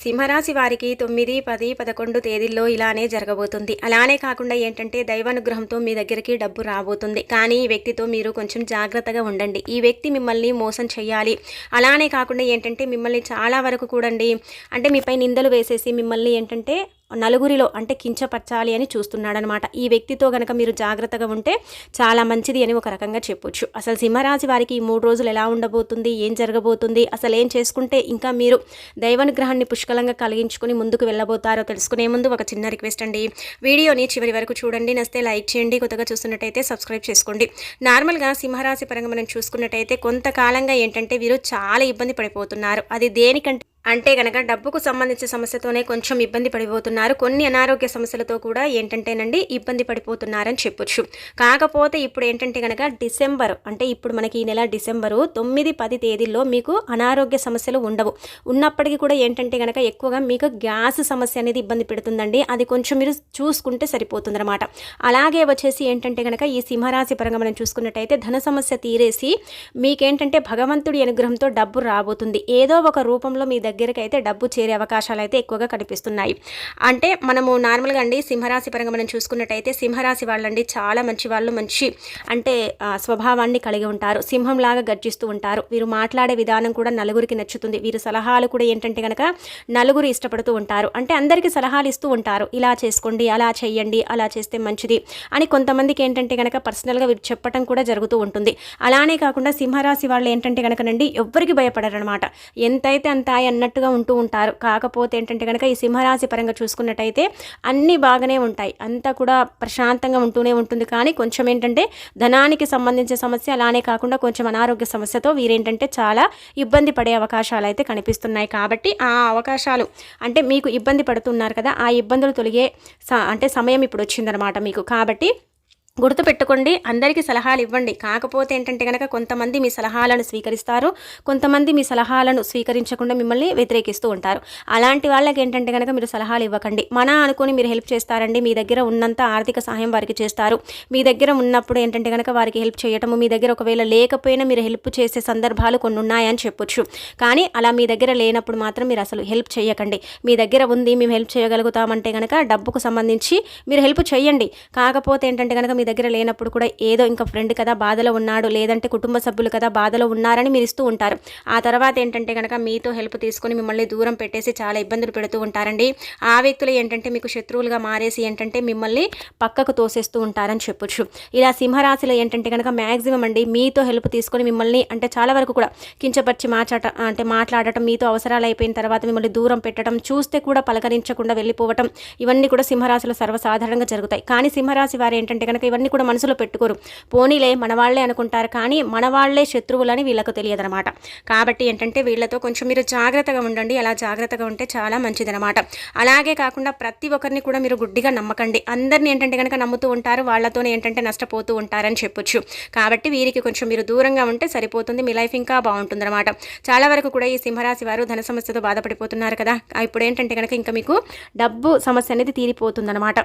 సింహరాశి వారికి తొమ్మిది పది పదకొండు తేదీల్లో ఇలానే జరగబోతుంది. అలానే కాకుండా ఏంటంటే దైవానుగ్రహంతో మీ దగ్గరికి డబ్బు రాబోతుంది. కానీ ఈ వ్యక్తితో మీరు కొంచెం జాగ్రత్తగా ఉండండి. ఈ వ్యక్తి మిమ్మల్ని మోసం చేయాలి. అలానే కాకుండా ఏంటంటే మిమ్మల్ని చాలా వరకు కూడండి. అంటే మీపై నిందలు వేసేసి మిమ్మల్ని ఏంటంటే నలుగురిలో అంటే కించపరచాలి అని చూస్తున్నాడనమాట. ఈ వ్యక్తితో గనక మీరు జాగ్రత్తగా ఉంటే చాలా మంచిది అని ఒక రకంగా చెప్పొచ్చు. అసలు సింహరాశి వారికి ఈ మూడు రోజులు ఎలా ఉండబోతుంది ఏం జరగబోతుంది అసలు ఏం చేసుకుంటే ఇంకా మీరు దైవానుగ్రహాన్ని పుష్కలంగా కలిగించుకుని ముందుకు వెళ్ళబోతారో తెలుసుకునే ముందు ఒక చిన్న రిక్వెస్ట్ అండి. వీడియోని చివరి వరకు చూడండి. నస్తే లైక్ చేయండి. కొత్తగా చూస్తున్నట్టయితే సబ్స్క్రైబ్ చేసుకోండి. నార్మల్గా సింహరాశి పరంగా మనం చూసుకున్నట్టయితే కొంతకాలంగా ఏంటంటే వీరు చాలా ఇబ్బంది పడిపోతున్నారు. అది దేనికంటే అంటే కనుక డబ్బుకు సంబంధించిన సమస్యతోనే కొంచెం ఇబ్బంది పడిపోతున్నారు. కొన్ని అనారోగ్య సమస్యలతో కూడా ఏంటంటేనండి ఇబ్బంది పడిపోతున్నారని చెప్పొచ్చు. కాకపోతే ఇప్పుడు ఏంటంటే కనుక డిసెంబర్ అంటే ఇప్పుడు మనకి ఈ నెల డిసెంబరు తొమ్మిది పది తేదీల్లో మీకు అనారోగ్య సమస్యలు ఉండవు. ఉన్నప్పటికీ కూడా ఏంటంటే కనుక ఎక్కువగా మీకు గ్యాస్ సమస్య అనేది ఇబ్బంది పెడుతుందండి. అది కొంచెం మీరు చూసుకుంటే సరిపోతుందన్నమాట. అలాగే వచ్చేసి ఏంటంటే కనుక ఈ సింహరాశి పరంగా మనం చూసుకున్నట్టయితే ధన సమస్య తీరేసి మీకేంటంటే భగవంతుడి అనుగ్రహంతో డబ్బు రాబోతుంది. ఏదో ఒక రూపంలో మీ దగ్గర దగ్గరికి అయితే డబ్బు చేరే అవకాశాలు అయితే ఎక్కువగా కనిపిస్తున్నాయి. అంటే మనము నార్మల్గా అండి సింహరాశి పరంగా మనం చూసుకున్నట్టయితే సింహరాశి వాళ్ళండి చాలా మంచి వాళ్ళు మంచి అంటే స్వభావాన్ని కలిగి ఉంటారు. సింహంలాగా గర్జిస్తూ ఉంటారు. వీరు మాట్లాడే విధానం కూడా నలుగురికి నచ్చుతుంది. వీరి సలహాలు కూడా ఏంటంటే కనుక నలుగురు ఇష్టపడుతూ ఉంటారు. అంటే అందరికీ సలహాలు ఇస్తూ ఉంటారు. ఇలా చేసుకోండి అలా చేయండి అలా చేస్తే మంచిది అని కొంతమందికి ఏంటంటే కనుక పర్సనల్గా వీరు చెప్పడం కూడా జరుగుతూ ఉంటుంది. అలానే కాకుండా సింహరాశి వాళ్ళు ఏంటంటే కనుకనండి ఎవ్వరికి భయపడరు అనమాట ఎంతైతే అంత అన్నట్టుగా ఉంటూ ఉంటారు. కాకపోతే ఏంటంటే కనుక ఈ సింహరాశి పరంగా చూసుకున్నట్టయితే అన్నీ బాగానే ఉంటాయి. అంతా కూడా ప్రశాంతంగా ఉంటూనే ఉంటుంది. కానీ కొంచెం ఏంటంటే ధనానికి సంబంధించిన సమస్య అలానే కాకుండా కొంచెం అనారోగ్య సమస్యతో వీరేంటంటే చాలా ఇబ్బంది పడే అవకాశాలు అయితే కనిపిస్తున్నాయి. కాబట్టి ఆ అవకాశాలు అంటే మీకు ఇబ్బంది పడుతున్నారు కదా ఆ ఇబ్బందులు తొలగే స- అంటే సమయం ఇప్పుడు వచ్చిందనమాట మీకు. కాబట్టి గుర్తుపెట్టుకోండి అందరికీ సలహాలు ఇవ్వండి కాకపోతే ఏంటంటే కనుక కొంతమంది మీ సలహాలను స్వీకరిస్తారు కొంతమంది మీ సలహాలను స్వీకరించకుండా మిమ్మల్ని వ్యతిరేకిస్తూ ఉంటారు. అలాంటి వాళ్ళకి ఏంటంటే కనుక మీరు సలహాలు ఇవ్వకండి మన అనుకుని మీరు హెల్ప్ చేస్తారండి మీ దగ్గర ఉన్నంత ఆర్థిక సహాయం వారికి చేస్తారు. మీ దగ్గర ఉన్నప్పుడు ఏంటంటే కనుక వారికి హెల్ప్ చేయటము మీ దగ్గర ఒకవేళ లేకపోయినా మీరు హెల్ప్ చేసే సందర్భాలు కొన్ని ఉన్నాయని చెప్పొచ్చు. కానీ అలా మీ దగ్గర లేనప్పుడు మాత్రం మీరు అసలు హెల్ప్ చేయకండి. మీ దగ్గర ఉంది మేము హెల్ప్ చేయగలుగుతామంటే కనుక డబ్బుకు సంబంధించి మీరు హెల్ప్ చేయండి. కాకపోతే ఏంటంటే కనుక మీ దగ్గర లేనప్పుడు కూడా ఏదో ఇంకా ఫ్రెండ్ కదా బాధలో ఉన్నాడు లేదంటే కుటుంబ సభ్యులు కదా బాధలో ఉన్నారని మీరు ఇస్తూ ఉంటారు. ఆ తర్వాత ఏంటంటే కనుక మీతో హెల్ప్ తీసుకొని మిమ్మల్ని దూరం పెట్టేసి చాలా ఇబ్బందులు పెడుతూ ఉంటారండి. ఆ వ్యక్తులు ఏంటంటే మీకు శత్రువులుగా మారేసి ఏంటంటే మిమ్మల్ని పక్కకు తోసేస్తూ ఉంటారని చెప్పొచ్చు. ఇలా సింహరాశిలో ఏంటంటే కనుక మ్యాక్సిమం అండి మీతో హెల్ప్ తీసుకొని మిమ్మల్ని అంటే చాలా వరకు కూడా కించపరిచి మాట్లాట అంటే మాట్లాడటం మీతో అవసరాలు అయిపోయిన తర్వాత మిమ్మల్ని దూరం పెట్టడం చూస్తే కూడా పలకరించకుండా వెళ్ళిపోవటం ఇవన్నీ కూడా సింహరాశిలో సర్వసాధారణంగా జరుగుతాయి. కానీ సింహరాశి వారు ఏంటంటే కనుక ఇవన్నీ కూడా మనసులో పెట్టుకోరు. పోనీలే మనవాళ్ళే అనుకుంటారు కానీ మనవాళ్ళే శత్రువులని వీళ్ళకు తెలియదనమాట. కాబట్టి ఏంటంటే వీళ్ళతో కొంచెం మీరు జాగ్రత్తగా ఉండండి. అలా జాగ్రత్తగా ఉంటే చాలా మంచిదనమాట. అలాగే కాకుండా ప్రతి ఒక్కరిని కూడా మీరు గుడ్డిగా నమ్మకండి. అందరిని ఏంటంటే కనుక నమ్ముతూ ఉంటారు వాళ్ళతోనే ఏంటంటే నష్టపోతూ ఉంటారని చెప్పొచ్చు. కాబట్టి వీరికి కొంచెం మీరు దూరంగా ఉంటే సరిపోతుంది. మీ లైఫ్ ఇంకా బాగుంటుందన్నమాట చాలా వరకు కూడా ఈ సింహరాశి వారు ధన సమస్యతో బాధపడిపోతున్నారు కదా. ఇప్పుడు ఏంటంటే కనుక ఇంకా మీకు డబ్బు సమస్య అనేది తీరిపోతుందన్నమాట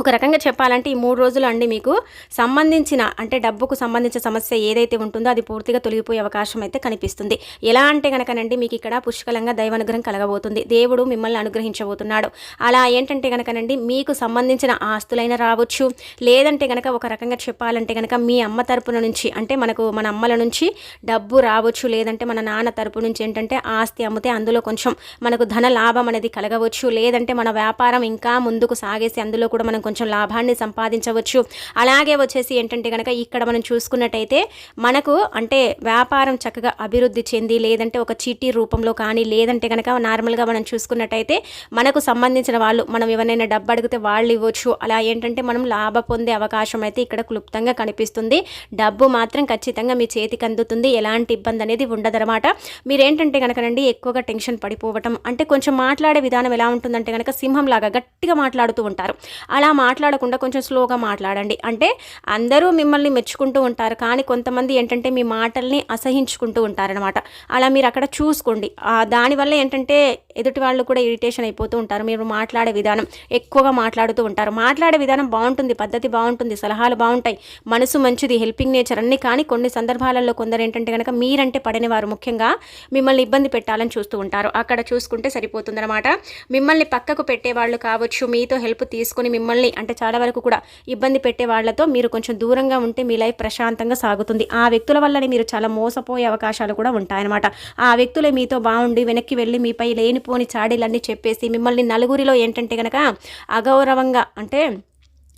ఒక రకంగా చెప్పాలంటే ఈ మూడు రోజులు అండి మీకు సంబంధించిన అంటే డబ్బుకు సంబంధించిన సమస్య ఏదైతే ఉంటుందో అది పూర్తిగా తొలగిపోయే అవకాశం అయితే కనిపిస్తుంది. ఎలా అంటే కనుకనండి మీకు ఇక్కడ పుష్కలంగా దైవానుగ్రహం కలగబోతుంది. దేవుడు మిమ్మల్ని అనుగ్రహించబోతున్నాడు. అలా ఏంటంటే కనుకనండి మీకు సంబంధించిన ఆస్తులైనా రావచ్చు. లేదంటే కనుక ఒక రకంగా చెప్పాలంటే కనుక మీ అమ్మ తరపున నుంచి అంటే మనకు మన అమ్మల నుంచి డబ్బు రావచ్చు. లేదంటే మన నాన్న తరపు నుంచి ఏంటంటే ఆస్తి అమ్మితే అందులో కొంచెం మనకు ధన లాభం అనేది కలగవచ్చు. లేదంటే మన వ్యాపారం ఇంకా ముందుకు సాగేసి అందులో కూడా మనం కొంచెం లాభాన్ని సంపాదించవచ్చు. అలాగే వచ్చేసి ఏంటంటే కనుక ఇక్కడ మనం చూసుకున్నట్టయితే మనకు అంటే వ్యాపారం చక్కగా అభివృద్ధి చెంది లేదంటే ఒక చీటీ రూపంలో కానీ లేదంటే కనుక నార్మల్గా మనం చూసుకున్నట్టయితే మనకు సంబంధించిన వాళ్ళు మనం ఎవరైనా డబ్బు అడిగితే వాళ్ళు ఇవ్వచ్చు. అలా ఏంటంటే మనం లాభ పొందే అవకాశం అయితే ఇక్కడ క్లుప్తంగా కనిపిస్తుంది. డబ్బు మాత్రం ఖచ్చితంగా మీ చేతికి అందుతుంది. ఎలాంటి ఇబ్బంది అనేది ఉండదన్నమాట. మీరేంటంటే కనుకనండి ఎక్కువగా టెన్షన్ పడిపోవటం అంటే కొంచెం మాట్లాడే విధానం ఎలా ఉంటుందంటే కనుక సింహంలాగా గట్టిగా మాట్లాడుతూ ఉంటారు. అలా మాట్లాడకుండా కొంచెం స్లోగా మాట్లాడండి. అంటే అందరూ మిమ్మల్ని మెచ్చుకుంటూ ఉంటారు. కానీ కొంతమంది ఏంటంటే మీ మాటల్ని అసహించుకుంటూ ఉంటారనమాట అలా మీరు అక్కడ చూసుకోండి. దానివల్ల ఏంటంటే ఎదుటి వాళ్ళు కూడా ఇరిటేషన్ అయిపోతూ ఉంటారు. మీరు మాట్లాడే విధానం ఎక్కువగా మాట్లాడుతూ ఉంటారు. మాట్లాడే విధానం బాగుంటుంది. పద్ధతి బాగుంటుంది. సలహాలు బాగుంటాయి. మనసు మంచిది. హెల్పింగ్ నేచర్ అన్ని. కానీ కొన్ని సందర్భాలలో కొందరు ఏంటంటే కనుక మీరంటే పడని వారు ముఖ్యంగా మిమ్మల్ని ఇబ్బంది పెట్టాలని చూస్తూ ఉంటారు. అక్కడ చూసుకుంటే సరిపోతుందన్నమాట. మిమ్మల్ని పక్కకు పెట్టే వాళ్ళు కావచ్చు. మీతో హెల్ప్ తీసుకుని మిమ్మల్ని అంటే చాలా వరకు కూడా ఇబ్బంది పెట్టే వాళ్ళతో మీరు కొంచెం దూరంగా ఉంటే మీ లైఫ్ ప్రశాంతంగా సాగుతుంది. ఆ వ్యక్తుల వల్లనే మీరు చాలా మోసపోయే అవకాశాలు కూడా ఉంటాయన్నమాట. ఆ వ్యక్తులే మీతో బాగుండి వెనక్కి వెళ్ళి మీపై లేనిపోని చాడీలన్నీ చెప్పేసి మిమ్మల్ని నలుగురిలో ఏంటంటే కనుక అగౌరవంగా అంటే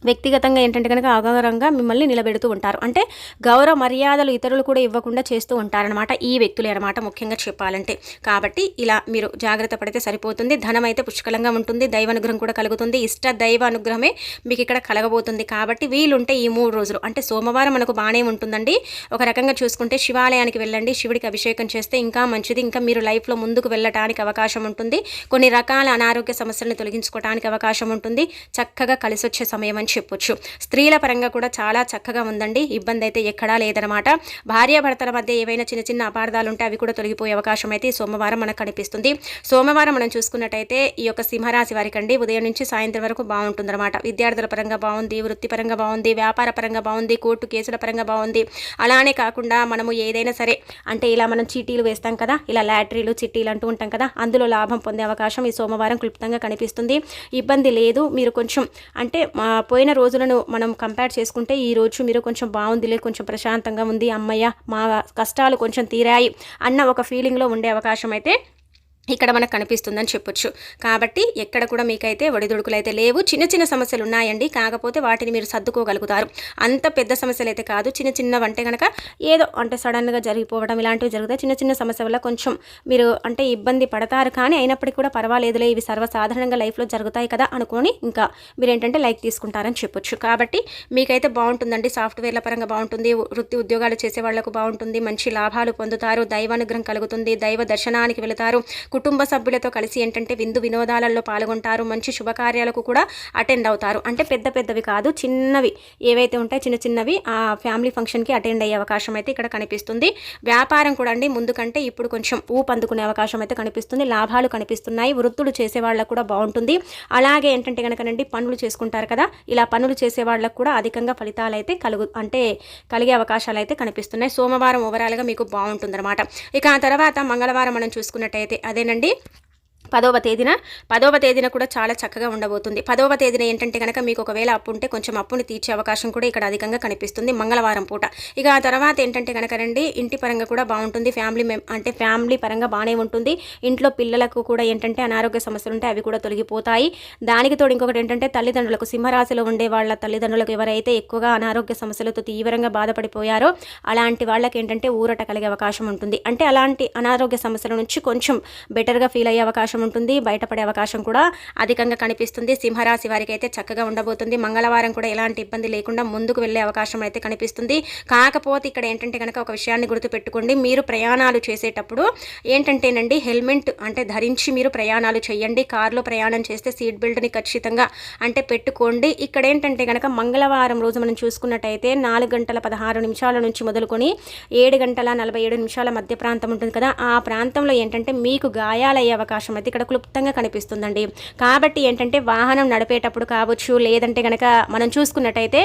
వ్యక్తిగతంగా ఏంటంటే కనుక అగౌరవంగా మిమ్మల్ని నిలబెడుతూ ఉంటారు. అంటే గౌరవ మర్యాదలు ఇతరులు కూడా ఇవ్వకుండా చేస్తూ ఉంటారనమాట ఈ వ్యక్తులే అనమాట ముఖ్యంగా చెప్పాలంటే. కాబట్టి ఇలా మీరు జాగ్రత్త పడితే సరిపోతుంది. ధనం అయితే పుష్కలంగా ఉంటుంది. దైవానుగ్రహం కూడా కలుగుతుంది. ఇష్ట దైవ అనుగ్రహమే మీకు ఇక్కడ కలగబోతుంది. కాబట్టి వీలుంటే ఈ మూడు రోజులు అంటే సోమవారం మనకు బాగానే ఉంటుందండి. ఒక రకంగా చూసుకుంటే శివాలయానికి వెళ్ళండి. శివుడికి అభిషేకం చేస్తే ఇంకా మంచిది. ఇంకా మీరు లైఫ్లో ముందుకు వెళ్ళటానికి అవకాశం ఉంటుంది. కొన్ని రకాల అనారోగ్య సమస్యలను తొలగించుకోవడానికి అవకాశం ఉంటుంది. చక్కగా కలిసొచ్చే సమయం అని చెప్పొచ్చు. స్త్రీల పరంగా కూడా చాలా చక్కగా ఉందండి. ఇబ్బంది అయితే ఎక్కడా లేదనమాట. భార్యాభర్తల మధ్య ఏవైనా చిన్న చిన్న అపార్థాలు ఉంటే అవి కూడా తొలగిపోయే అవకాశం అయితే సోమవారం మనకు కనిపిస్తుంది. సోమవారం మనం చూసుకున్నట్టయితే ఈ యొక్క సింహరాశి వారికి అండి ఉదయం నుంచి సాయంత్రం వరకు బాగుంటుందన్నమాట. విద్యార్థుల పరంగా బాగుంది వృత్తిపరంగా బాగుంది వ్యాపార పరంగా బాగుంది కోర్టు కేసుల పరంగా బాగుంది. అలానే కాకుండా మనము ఏదైనా సరే అంటే ఇలా మనం చీటీలు వేస్తాం కదా ఇలా లాటరీలు చిట్టీలు అంటూ ఉంటాం కదా అందులో లాభం పొందే అవకాశం ఈ సోమవారం క్లుప్తంగా కనిపిస్తుంది. ఇబ్బంది లేదు. మీరు కొంచెం అంటే పోయిన రోజులను మనం కంపేర్ చేసుకుంటే ఈ రోజు మీరు కొంచెం బాగుందిలే కొంచెం ప్రశాంతంగా ఉంది అమ్మయ్య మా కష్టాలు కొంచెం తీరాయి అన్న ఒక ఫీలింగ్లో ఉండే అవకాశం అయితే ఇక్కడ మనకు కనిపిస్తుందని చెప్పొచ్చు. కాబట్టి ఎక్కడ కూడా మీకైతే ఒడిదుడుకులు అయితే లేవు. చిన్న చిన్న సమస్యలు ఉన్నాయండి. కాకపోతే వాటిని మీరు సర్దుకోగలుగుతారు. అంత పెద్ద సమస్యలు అయితే కాదు. చిన్న చిన్న వంటే కనుక ఏదో అంటే సడన్గా జరిగిపోవడం ఇలాంటివి జరుగుతాయి. చిన్న చిన్న సమస్య వల్ల కొంచెం మీరు అంటే ఇబ్బంది పడతారు. కానీ అయినప్పటికీ కూడా పర్వాలేదులే. ఇవి సర్వసాధారణంగా లైఫ్లో జరుగుతాయి కదా అనుకొని ఇంకా మీరు ఏంటంటే లైక్ తీసుకుంటారని చెప్పొచ్చు. కాబట్టి మీకైతే బాగుంటుందండి. సాఫ్ట్వేర్ల పరంగా బాగుంటుంది. వృత్తి ఉద్యోగాలు చేసే వాళ్ళకు బాగుంటుంది. మంచి లాభాలు పొందుతారు. దైవానుగ్రహం కలుగుతుంది. దైవ దర్శనానికి వెళతారు. కుటుంబ సభ్యులతో కలిసి ఏంటంటే విందు వినోదాలలో పాల్గొంటారు మంచి శుభకార్యాలకు కూడా అటెండ్ అవుతారు. అంటే పెద్ద పెద్దవి కాదు చిన్నవి ఏవైతే ఉంటాయో చిన్న చిన్నవి ఆ ఫ్యామిలీ ఫంక్షన్కి అటెండ్ అయ్యే అవకాశం అయితే ఇక్కడ కనిపిస్తుంది. వ్యాపారం కూడా అండి ముందు కంటే ఇప్పుడు కొంచెం ఊపు అందుకునే అవకాశం అయితే కనిపిస్తుంది. లాభాలు కనిపిస్తున్నాయి వృత్తులు చేసే వాళ్ళకు కూడా బాగుంటుంది. అలాగే ఏంటంటే కనుకనండి పనులు చేసుకుంటారు కదా ఇలా పనులు చేసే వాళ్ళకు కూడా అధికంగా ఫలితాలు అయితే కలుగు అంటే కలిగే అవకాశాలు అయితే కనిపిస్తున్నాయి. సోమవారం ఓవరాల్గా మీకు బాగుంటుందన్నమాట. ఇక ఆ తర్వాత మంగళవారం మనం చూసుకున్నట్టయితే అదే అదేనండి పదవ తేదీన పదవ తేదీన కూడా చాలా చక్కగా ఉండబోతుంది. పదవ తేదీన ఏంటంటే కనుక మీకు ఒకవేళ అప్పు ఉంటే కొంచెం అప్పుని తీర్చే అవకాశం కూడా ఇక్కడ అధికంగా కనిపిస్తుంది మంగళవారం పూట. ఇక ఆ తర్వాత ఏంటంటే కనుక రండి ఇంటి పరంగా కూడా బాగుంటుంది. ఫ్యామిలీ అంటే ఫ్యామిలీ పరంగా బాగానే ఉంటుంది. ఇంట్లో పిల్లలకు కూడా ఏంటంటే అనారోగ్య సమస్యలు ఉంటే అవి కూడా తొలగిపోతాయి. దానికి తోడు ఇంకొకటి ఏంటంటే తల్లిదండ్రులకు సింహరాశిలో ఉండే వాళ్ళ తల్లిదండ్రులకు ఎవరైతే ఎక్కువగా అనారోగ్య సమస్యలతో తీవ్రంగా బాధపడిపోయారో అలాంటి వాళ్ళకి ఏంటంటే ఊరట కలిగే అవకాశం ఉంటుంది. అంటే అలాంటి అనారోగ్య సమస్యల నుంచి కొంచెం బెటర్గా ఫీల్ అయ్యే అవకాశం అవకాశం ఉంటుంది. బయటపడే అవకాశం కూడా అధికంగా కనిపిస్తుంది. సింహరాశి వారికి అయితే చక్కగా ఉండబోతుంది. మంగళవారం కూడా ఎలాంటి ఇబ్బంది లేకుండా ముందుకు వెళ్ళే అవకాశం అయితే కనిపిస్తుంది. కాకపోతే ఇక్కడ ఏంటంటే కనుక ఒక విషయాన్ని గుర్తుపెట్టుకోండి. మీరు ప్రయాణాలు చేసేటప్పుడు ఏంటంటేనండి హెల్మెట్ అంటే ధరించి మీరు ప్రయాణాలు చేయండి. కారులో ప్రయాణం చేస్తే సీట్ బెల్ట్ని ఖచ్చితంగా అంటే పెట్టుకోండి. ఇక్కడ ఏంటంటే కనుక మంగళవారం రోజు మనం చూసుకున్నట్టయితే నాలుగు గంటల పదహారు నిమిషాల నుంచి మొదలుకొని ఏడు గంటల నలభై ఏడు నిమిషాల మధ్య ప్రాంతం ఉంటుంది కదా. ఆ ప్రాంతంలో ఏంటంటే మీకు గాయాలయ్యే అవకాశం అయితే ఇక్కడ క్లుప్తంగా కనిపిస్తుందండి. కాబట్టి ఏంటంటే వాహనం నడిపేటప్పుడు కావచ్చు లేదంటే కనుక మనం చూసుకున్నట్టయితే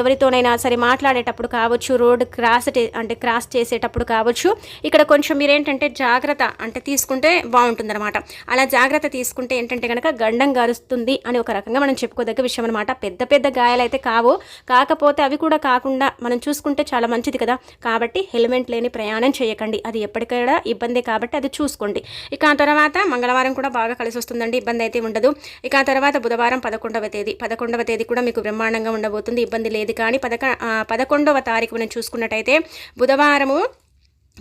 ఎవరితోనైనా సరే మాట్లాడేటప్పుడు కావచ్చు రోడ్ క్రాస్ అంటే క్రాస్ చేసేటప్పుడు కావచ్చు ఇక్కడ కొంచెం మీరేంటంటే జాగ్రత్త అంటే తీసుకుంటే బాగుంటుందన్నమాట. అలా జాగ్రత్త తీసుకుంటే ఏంటంటే కనుక గండం గారుస్తుంది అని ఒక రకంగా మనం చెప్పుకోదగ్గ విషయం అనమాట పెద్ద పెద్ద గాయాలు అయితే కావు. కాకపోతే అవి కూడా కాకుండా మనం చూసుకుంటే చాలా మంచిది కదా. కాబట్టి హెల్మెట్ లేని ప్రయాణం చేయకండి. అది ఎప్పటికైనా ఇబ్బంది కాబట్టి అది చూసుకోండి. ఇక ఆ తర్వాత మంగళవారం కూడా బాగా కలిసి వస్తుందండి ఇబ్బంది అయితే ఉండదు. ఇక ఆ తర్వాత బుధవారం పదకొండవ తేదీ పదకొండవ తేదీ కూడా మీకు బ్రహ్మాండంగా ఉండబోతుంది. ఇబ్బంది లేదు కానీ పదక పదకొండవ తారీఖు మనం చూసుకున్నట్టయితే బుధవారము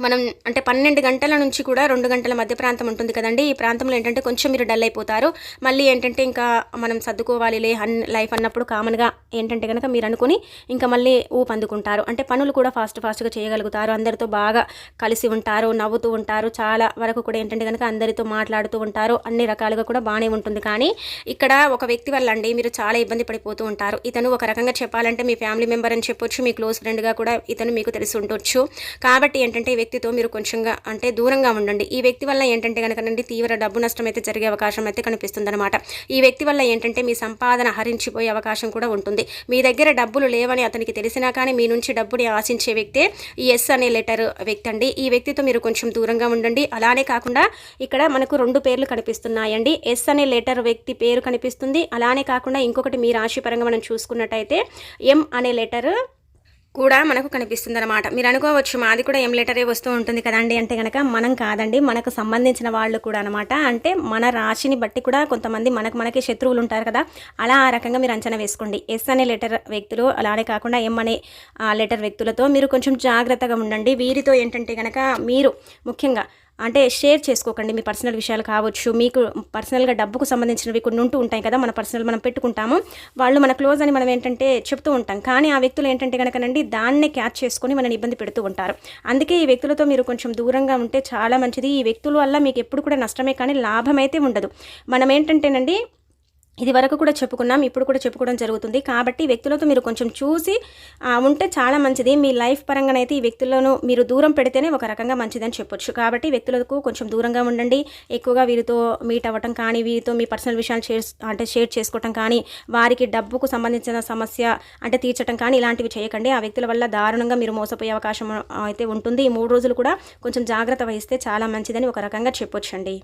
మనం అంటే పన్నెండు గంటల నుంచి కూడా రెండు గంటల మధ్య ప్రాంతం ఉంటుంది కదండి. ఈ ప్రాంతంలో ఏంటంటే కొంచెం మీరు డల్ అయిపోతారు. మళ్ళీ ఏంటంటే ఇంకా మనం సర్దుకోవాలి లే అన్ లైఫ్ అన్నప్పుడు కామన్గా ఏంటంటే కనుక మీరు అనుకుని ఇంకా మళ్ళీ ఊపు అందుకుంటారు. అంటే పనులు కూడా ఫాస్ట్ ఫాస్ట్గా చేయగలుగుతారు. అందరితో బాగా కలిసి ఉంటారు నవ్వుతూ ఉంటారు. చాలా వరకు కూడా ఏంటంటే కనుక అందరితో మాట్లాడుతూ ఉంటారు. అన్ని రకాలుగా కూడా బాగానే ఉంటుంది. కానీ ఇక్కడ ఒక వ్యక్తి వల్ల అండి మీరు చాలా ఇబ్బంది పడిపోతూ ఉంటారు. ఇతను ఒక రకంగా చెప్పాలంటే మీ ఫ్యామిలీ మెంబర్ అని చెప్పొచ్చు మీ క్లోజ్ ఫ్రెండ్గా కూడా ఇతను మీకు తెలిసి ఉండొచ్చు. కాబట్టి ఏంటంటే వ్యక్తితో మీరు కొంచెంగా అంటే దూరంగా ఉండండి. ఈ వ్యక్తి వల్ల ఏంటంటే కనుకనండి తీవ్ర డబ్బు నష్టం అయితే జరిగే అవకాశం అయితే కనిపిస్తుంది అనమాట ఈ వ్యక్తి వల్ల ఏంటంటే మీ సంపాదన హరించిపోయే అవకాశం కూడా ఉంటుంది. మీ దగ్గర డబ్బులు లేవని అతనికి తెలిసినా కానీ మీ నుంచి డబ్బుని ఆశించే వ్యక్తే ఈ ఎస్ అనే లెటర్ వ్యక్తి అండి ఈ వ్యక్తితో మీరు కొంచెం దూరంగా ఉండండి. అలానే కాకుండా ఇక్కడ మనకు రెండు పేర్లు కనిపిస్తున్నాయండి. ఎస్ అనే లెటర్ వ్యక్తి పేరు కనిపిస్తుంది. అలానే కాకుండా ఇంకొకటి మీ రాశిపరంగా మనం చూసుకున్నట్టయితే ఎం అనే లెటర్ కూడా మనకు కనిపిస్తుంది అనమాట మీరు అనుకోవచ్చు మాది కూడా ఎం వస్తూ ఉంటుంది కదండి అంటే కనుక మనం కాదండి మనకు సంబంధించిన వాళ్ళు కూడా అనమాట అంటే మన రాశిని బట్టి కూడా కొంతమంది మనకు మనకి శత్రువులు ఉంటారు కదా. అలా ఆ రకంగా మీరు అంచనా వేసుకోండి. ఎస్ అనే లెటర్ వ్యక్తులు అలానే కాకుండా ఎం అనే లెటర్ వ్యక్తులతో మీరు కొంచెం జాగ్రత్తగా ఉండండి. వీరితో ఏంటంటే కనుక మీరు ముఖ్యంగా అంటే షేర్ చేసుకోకండి మీ పర్సనల్ విషయాలు కావచ్చు మీకు పర్సనల్గా డబ్బుకు సంబంధించినవి కొన్ని ఉంటూ ఉంటాయి కదా మన పర్సనల్ మనం పెట్టుకుంటాము. వాళ్ళు మన క్లోజ్ అని మనం ఏంటంటే చెప్తూ ఉంటాం. కానీ ఆ వ్యక్తులు ఏంటంటే కనుకనండి దాన్నే క్యాచ్ చేసుకొని మనని ఇబ్బంది పెడుతూ ఉంటారు. అందుకే ఈ వ్యక్తులతో మీరు కొంచెం దూరంగా ఉంటే చాలా మంచిది. ఈ వ్యక్తుల వల్ల మీకు ఎప్పుడు కూడా నష్టమే కానీ లాభం అయితే ఉండదు. మనం ఏంటంటేనండి ఇది వరకు కూడా చెప్పుకున్నాం ఇప్పుడు కూడా చెప్పుకోవడం జరుగుతుంది. కాబట్టి వ్యక్తులతో మీరు కొంచెం చూసి ఉంటే చాలా మంచిది. మీ లైఫ్ పరంగానైతే ఈ వ్యక్తులను మీరు దూరం పెడితేనే ఒక రకంగా మంచిదని చెప్పొచ్చు. కాబట్టి వ్యక్తులకు కొంచెం దూరంగా ఉండండి. ఎక్కువగా వీరితో మీట్ అవ్వటం కానీ వీరితో మీ పర్సనల్ విషయాలు షేర్ అంటే షేర్ చేసుకోవటం కానీ వారికి డబ్బుకు సంబంధించిన సమస్య అంటే తీర్చడం కానీ ఇలాంటివి చేయకండి. ఆ వ్యక్తుల వల్ల దారుణంగా మీరు మోసపోయే అవకాశం అయితే ఉంటుంది. ఈ మూడు రోజులు కూడా కొంచెం జాగ్రత్త వహిస్తే చాలా మంచిదని ఒక రకంగా చెప్పొచ్చండి.